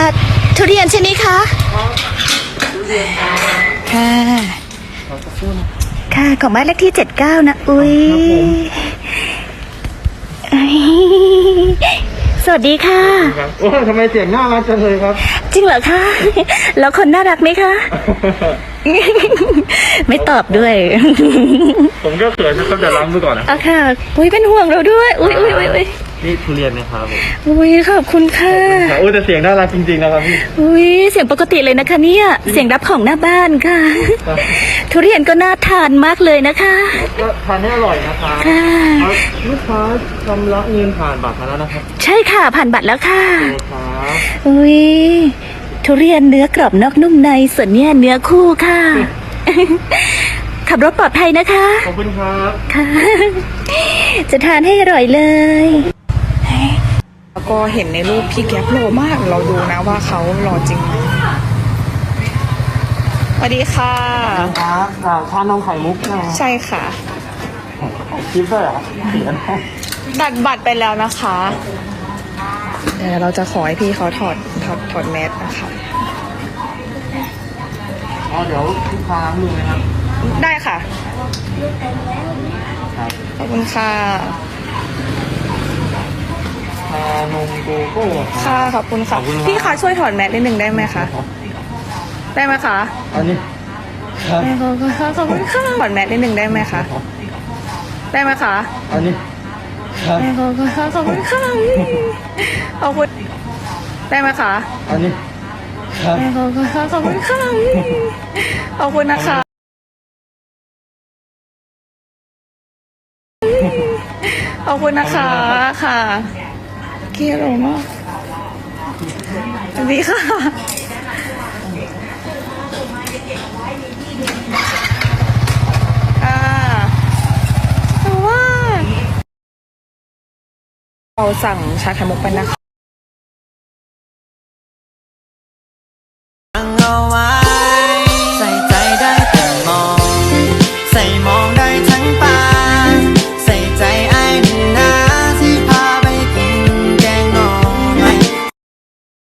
อ่าทุเรียนใช่ไหมคะค่ะ ค่ะ ของบ้านเลขที่เจ็ดเก้านะ อุ้ยเอ้ยสวัสดีค่ะ ครับโอ้ทำไมเสียงน่ารักจังเลยครับ จริงเหรอคะ แล้วคนน่ารักไหมคะ ไม่ตอบด้วย ผมก็เขินนะครับเดี๋ยวล้างมือก่อนนะอะค่ะ อุ้ยเป็นห่วงเราด้วย อุ้ยอุ้ยอุ้ยอุ้ย นี่ทุเรียนนะครับผมอุ้ยขอบคุณค่ะโอ้แต่เสียงน่ารักจริงๆนะครับพี่อุ้ยเสียงปกติเลยนะคะเนี่ยเสียงรับของหน้าบ้านค่ะครับทุเรียนก็น่าทานมากเลยนะคะก็ทานให้อร่อยนะครับค่ะเอาลูกค้าชำระเงินผ่านบัตรมาแล้วนะครับ ใช่ค่ะผ่านบัตรแล้วค่ะโอเคครับอุ้ยทุเรียนเนื้อกรอบนอกนุ่มในส่วนเนี้ยเนื้อคู่ค่ะ ขับรถปลอดภัยนะคะ ขอบคุณครับ ค่ะ จะทานให้อร่อยเลยแล้ว ก็เห็นในรูปพี่แก๊ปโลมาก เราดูนะว่าเขาหล่อจริงไหมสวัสดีค่ะ ครับอ่าชานมไข่มุกนะใช่ค่ะ คลิปด้วยเหรอเขียนดัดบัตรไปแล้วนะคะเดี๋ยวเราจะขอให้พี่เขาถอดถอดถอดแมสนะคะ อ๋อเดี๋ยวลูกค้าล้างมือนะครับ ได้ค่ะ ครับ ขอบคุณค่ะ ชานมโกโก้ครับค่ะ ขอบคุณค่ะ ขอบคุณครับ พี่คะช่วยถอดแมสนิดนึงได้ไหมคะได้ไหมคะอันนี้ครับได้ขอบคุณค่ะขอบคุณค่ะถอดแมสนิดนึงได้ไหมคะ ได้ไหมคะอันนี้ครับได้ขอบคุณค่ะขอบคุณค่ะขอบคุณได้ไหมคะอันนี้ครับ ขอบคุณค่ะขอบคุณค่ะขอบคุณนะคะขอบคุณนะคะค่ะเกี้หมากสวัสดีค่ะ อ่าสวัสเราสั่งชาไข่มุกไปนะคะ